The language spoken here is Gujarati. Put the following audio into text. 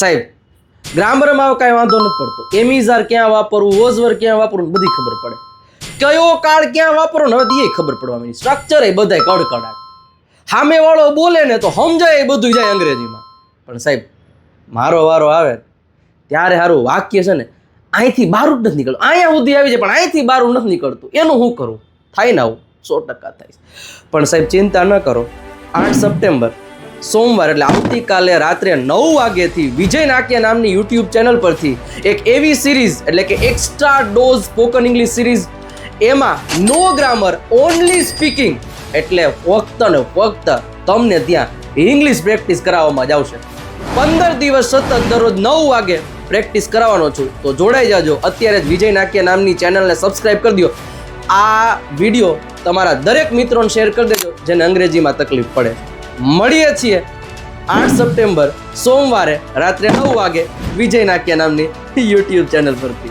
સાહેબ, ગ્રામરમાં કાંઈ વાંધો નથી પડતો. એમિઝાર ક્યાં વાપરવું વોઝવર ક્યાં વાપરવું, બધી ખબર પડે. કયો કાળ ક્યાં વાપરો ને હવે એ ખબર પડવા માંડી. સ્ટ્રક્ચર એ બધાય કડકડાટ. સામેવાળો બોલે ને તો સમજાય એ બધું જાય અંગ્રેજીમાં. પણ સાહેબ, મારો વારો આવે ત્યારે સારું વાક્ય છે ને, અહીંથી બારું જ નથી નીકળતું. અહીંયા સુધી આવી જાય, પણ અહીંથી બારું નથી નીકળતું. એનું શું કરું? થાય ને આવું. સો ટકા થાય. પણ સાહેબ, ચિંતા ન કરો. આઠ સપ્ટેમ્બર સોમવાર એટલે આવતીકાલે રાત્રે નવ વાગ્યેથી વિજય નાક્ય નામની યુટ્યુબ ચેનલ પરથી એક એવી સિરીઝ એટલે કે extra dose spoken English series, એમાં નો ગ્રામર ઓનલી સ્પીકિંગ એટલે ફક્ત ને ફક્ત તમને ત્યાં ઇંગ્લિશ પ્રેક્ટિસ કરાવવામાં જ આવશે. પંદર દિવસ સતત દરરોજ નવ વાગે પ્રેક્ટિસ કરાવવાનો છું. તો જોડાઈ જાજો. અત્યારે જ વિજય નાક્ય નામની ચેનલને સબસ્ક્રાઇબ કરી દો આ વીડિયો તમારા દરેક મિત્રોને શેર કરી દેજો, જેને અંગ્રેજીમાં તકલીફ પડે. મળીએ છીએ આઠ સપ્ટેમ્બર સોમવારે રાત્રે નવ વાગે વિજય નાક્યા નામની યુટ્યુબ ચેનલ પરથી.